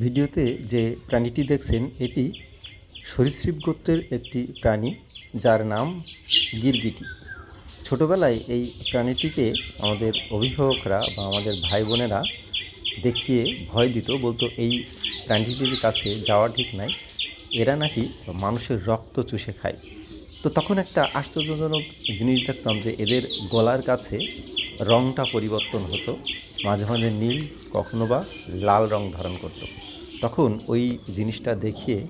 ভিডিওতে যে প্রাণীটি দেখছেন, এটি সরীসৃপ গোত্রের একটি প্রাণী, যার নাম গিরগিটি। ছোটোবেলায় এই প্রাণীটিকে আমাদের অভিভাবকরা বা আমাদের ভাই বোনেরা দেখিয়ে ভয় দিত, বলতো, এই প্রাণীটির কাছে যাওয়া ঠিক নাই। এরা নাকি মানুষের রক্ত চুষে খায়। তো তখন একটা আশ্চর্যজনক জিনিস দেখতাম যে এদের গলার কাছে রঙটা পরিবর্তন হতো। মাঝে মাঝে নীল, কখনো বা লাল রং ধারণ করত। তখন ওই জিনিসটা দেখিয়ে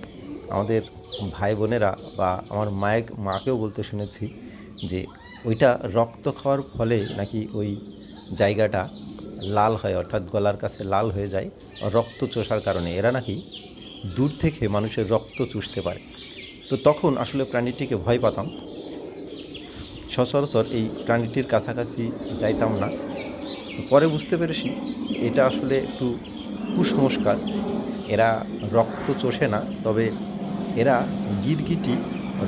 আমাদের ভাই বোনেরা বা আমার মায়ের, মাকেও বলতে শুনেছি যে ওইটা রক্ত খাওয়ার ফলে নাকি ওই জায়গাটা লাল হয়, অর্থাৎ গলার কাছে লাল হয়ে যায় রক্ত চোষার কারণে। এরা নাকি দূর থেকে মানুষের রক্ত চুষতে পারে। তো তখন আসলে প্রাণীটিকে ভয় পাতাম। সচরাচর এই প্রাণীটির কাছাকাছি যাইতাম না। তো পরে বুঝতে পেরেছি এটা আসলে একটু কুসংস্কার। এরা রক্ত চষে না, তবে এরা গিরগিটি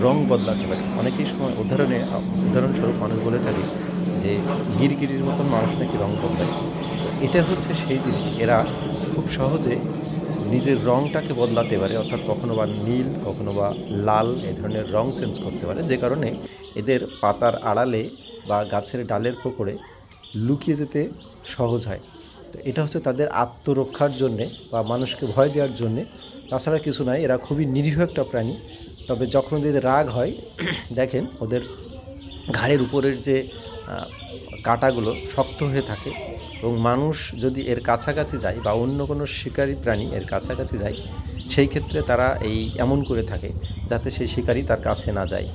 রং বদলাতে পারে। অনেকেই সময় উদাহরণে, উদাহরণস্বরূপ মানুষ বলে থাকে যে গিরগিটির মতন মানুষ নাকি রং বদলায়। তো এটা হচ্ছে সেই জিনিস। এরা খুব সহজে নিজের রংটাকে বদলাতে পারে, অর্থাৎ কখনো বা নীল, কখনো বা লাল, এ ধরনের রং চেঞ্জ করতে পারে। যে কারণে এদের পাতার আড়ালে বা গাছের ডালের পকড়ে লুকিয়ে যেতে সহজ হয়। তো এটা হচ্ছে তাদের আত্মরক্ষার জন্যে বা মানুষকে ভয় দেওয়ার জন্যে। তাছাড়া কিছু নয় এরা খুবই নিরীহ একটা প্রাণী। তবে যখন এদের রাগ হয়, দেখেন ওদের ঘাড়ের উপরের যে কাঁটাগুলো শক্ত হয়ে থাকে এবং মানুষ যদি এর কাছাকাছি যায় বা অন্য কোনো শিকারী প্রাণী এর কাছাকাছি যায়, সেই ক্ষেত্রে তারা এই এমন করে থাকে যাতে সেই শিকারী তার কাছে না যায়।